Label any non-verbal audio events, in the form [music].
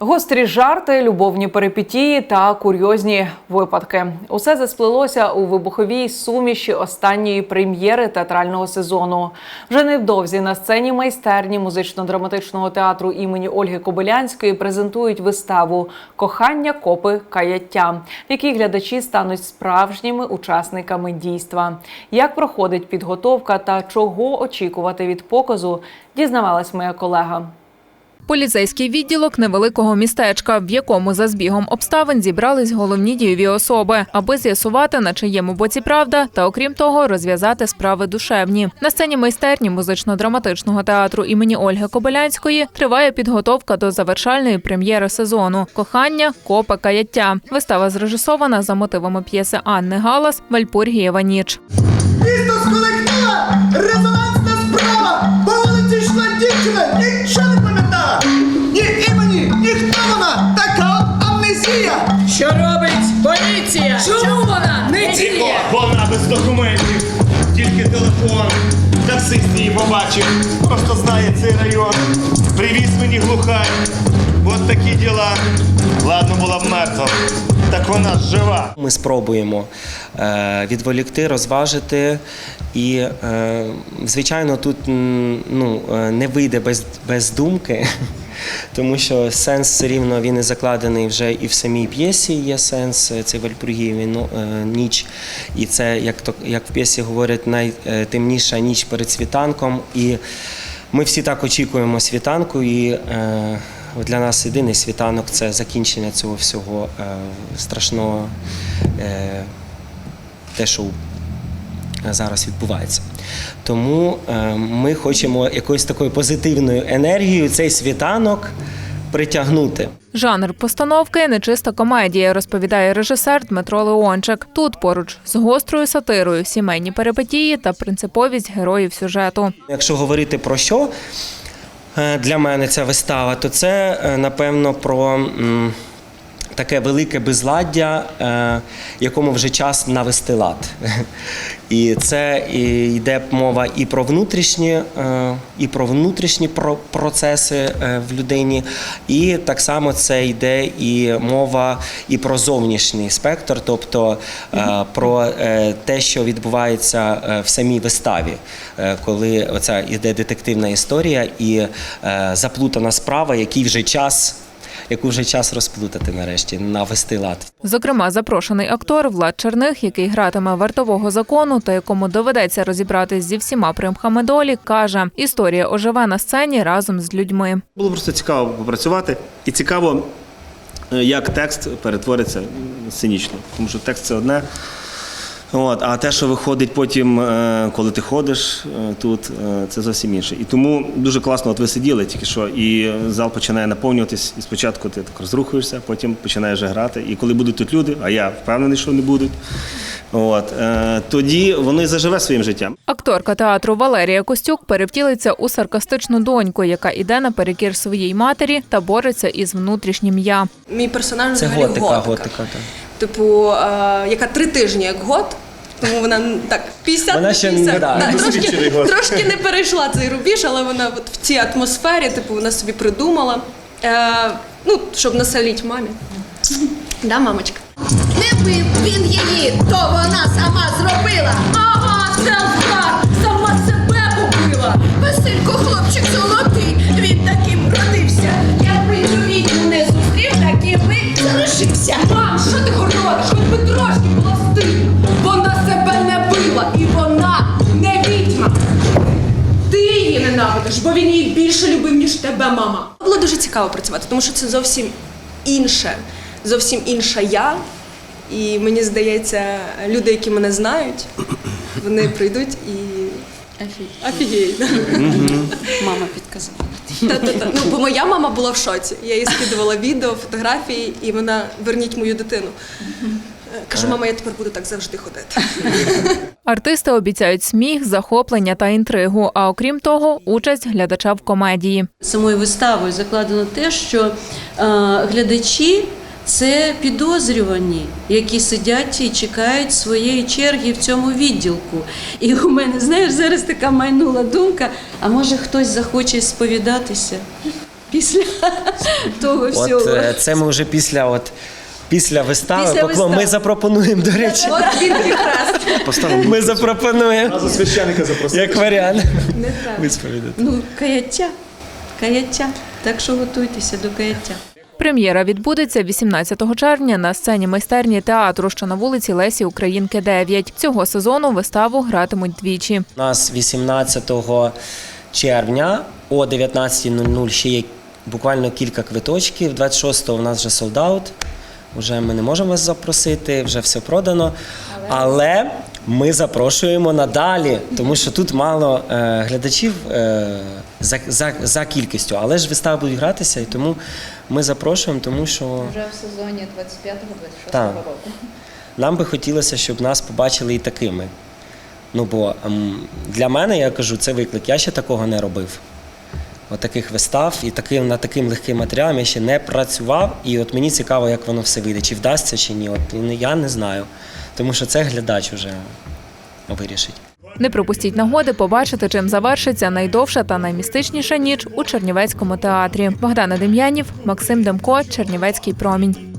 Гострі жарти, любовні перипетії та курйозні випадки. Усе засплелося у вибуховій суміші останньої прем'єри театрального сезону. Вже невдовзі на сцені майстерні музично-драматичного театру імені Ольги Кобилянської презентують виставу Кохання, копи, каяття, в якій глядачі стануть справжніми учасниками дійства. Як проходить підготовка та чого очікувати від показу, дізнавалась моя колега. Поліцейський відділок невеликого містечка, в якому за збігом обставин зібрались головні дієві особи, аби з'ясувати, на чиєму боці правда, та окрім того, розв'язати справи душевні. На сцені майстерні музично-драматичного театру імені Ольги Кобилянської триває підготовка до завершальної прем'єри сезону Кохання, копа, каяття. Вистава зрежисована за мотивами п'єси Анни Галас Вальпургієва ніч. Місто з колектива! Її побачив, просто знає цей район. Привіз мені глухарь. От такі діла. Ладно, була б мертва. Так вона жива. Ми спробуємо е, відволікти, розважити, і, е, звичайно, тут ну, е, не вийде без, без думки, [laughs] тому що сенс все рівно він і закладений вже і в самій п'єсі є сенс, це Вальпургієві ну, ніч. І це, як, то, як в п'єсі говорять, найтемніша ніч перед світанком. І ми всі так очікуємо світанку. і е, для нас єдиний світанок це закінчення цього всього е, страшного, е, те, що зараз відбувається. Тому е, ми хочемо якоюсь такою позитивною енергією цей світанок притягнути. Жанр постановки нечиста комедія, розповідає режисер Дмитро Леончик. Тут поруч з гострою сатирою, сімейні перипетії та принциповість героїв сюжету. Якщо говорити про що для мене ця вистава, то це е, напевно про таке велике безладдя, е, якому вже час навести лад. [laughs] І це і йде мова і про внутрішні, е, і про внутрішні про- процеси е, в людині, і так само це йде і мова і про зовнішній спектр, тобто про те, що відбувається в самій виставі, коли оця йде детективна історія і заплутана справа, який вже час. Яку вже час розплутати нарешті, навести лад. Зокрема, запрошений актор Влад Черних, який гратиме вартового закону та якому доведеться розібратись зі всіма примхами долі, каже: історія оживе на сцені разом з людьми. Було просто цікаво попрацювати. І цікаво, е, як текст перетвориться сценічно. Тому що текст це одне. От, а те, що виходить потім, е, коли ти ходиш е, тут, е, це зовсім інше. І тому дуже класно, от ви сиділи тільки що, і зал починає наповнюватись. І спочатку ти так розрухуєшся, потім починаєш грати. І коли будуть тут люди, а я впевнений, що не будуть, от, е, тоді воно і заживе своїм життям. Акторка театру Валерія Костюк перевтілиться у саркастичну доньку, яка іде наперекір своїй матері та бореться із внутрішнім я. Мій персонаж Це готика, готика. готика. Так. Типу, е, яка три тижні як год. Тому вона так 50 Вона ще 50. не- да, Да, трошки, трошки не перейшла цей рубіж, але вона от в цій атмосфері, типу, вона собі придумала. Е, ну, щоб насоліть мамі. Да, мамочка? Не бив він її, то вона сама зробила. Ага, селфкар, сама себе убила. Василько, ненавидиш, бо він її більше любив, ніж тебе, мама. Було дуже цікаво працювати, тому що це зовсім інше, зовсім інша я. І мені здається, люди, які мене знають, [clears throat] вони прийдуть і. Офігіють. Мама підказала. Та-та-та. Ну, бо моя мама була в шоці. Я їй скидувала відео, фотографії, і вона верніть мою дитину. Кажу, мама, я тепер буду так завжди ходити. [laughs] Артисти обіцяють сміх, захоплення та інтригу. А окрім того, участь глядача в комедії. Самою виставою закладено те, що глядачі це підозрювані, які сидять і чекають своєї черги в цьому відділку. І у мене, знаєш, зараз така майнула думка: а може хтось захоче сповідатися? після [laughs] того всього. От е, це ми вже після от. Після вистави, Після покло- вистави. ми запропонуємо, до речі. От він якраз. Поставимо Ми запропонуємо Разу священника запросити. як варіант. Висповідати. Ну, каяття. Каяття. Так що готуйтеся до каяття. Прем'єра відбудеться 18 червня на сцені майстерні театру, що на вулиці Лесі Українки 9. Цього сезону виставу гратимуть двічі. У нас 18 червня о 19.00 ще є буквально кілька квиточків. 26-го у нас вже солдаут. Вже ми не можемо вас запросити, вже все продано. Але ми запрошуємо надалі, тому що тут мало е, глядачів е, за, за, за кількістю, але ж вистави будуть гратися, і тому ми запрошуємо, тому що. Вже в сезоні 25-26 Так. року. Нам би хотілося, щоб нас побачили і такими. Ну бо ем, для мене, я кажу, це виклик. Я ще такого не робив. Таких вистав і таким, на таким легким матеріалом я ще не працював. І от мені цікаво, як воно все вийде, чи вдасться, чи ні. От ну, я не знаю. Тому що це глядач уже вирішить. Не пропустіть нагоди побачити, чим завершиться найдовша та наймістичніша ніч у Чернівецькому театрі. Богдана Дем'янів, Максим Демко, Чернівецький промінь.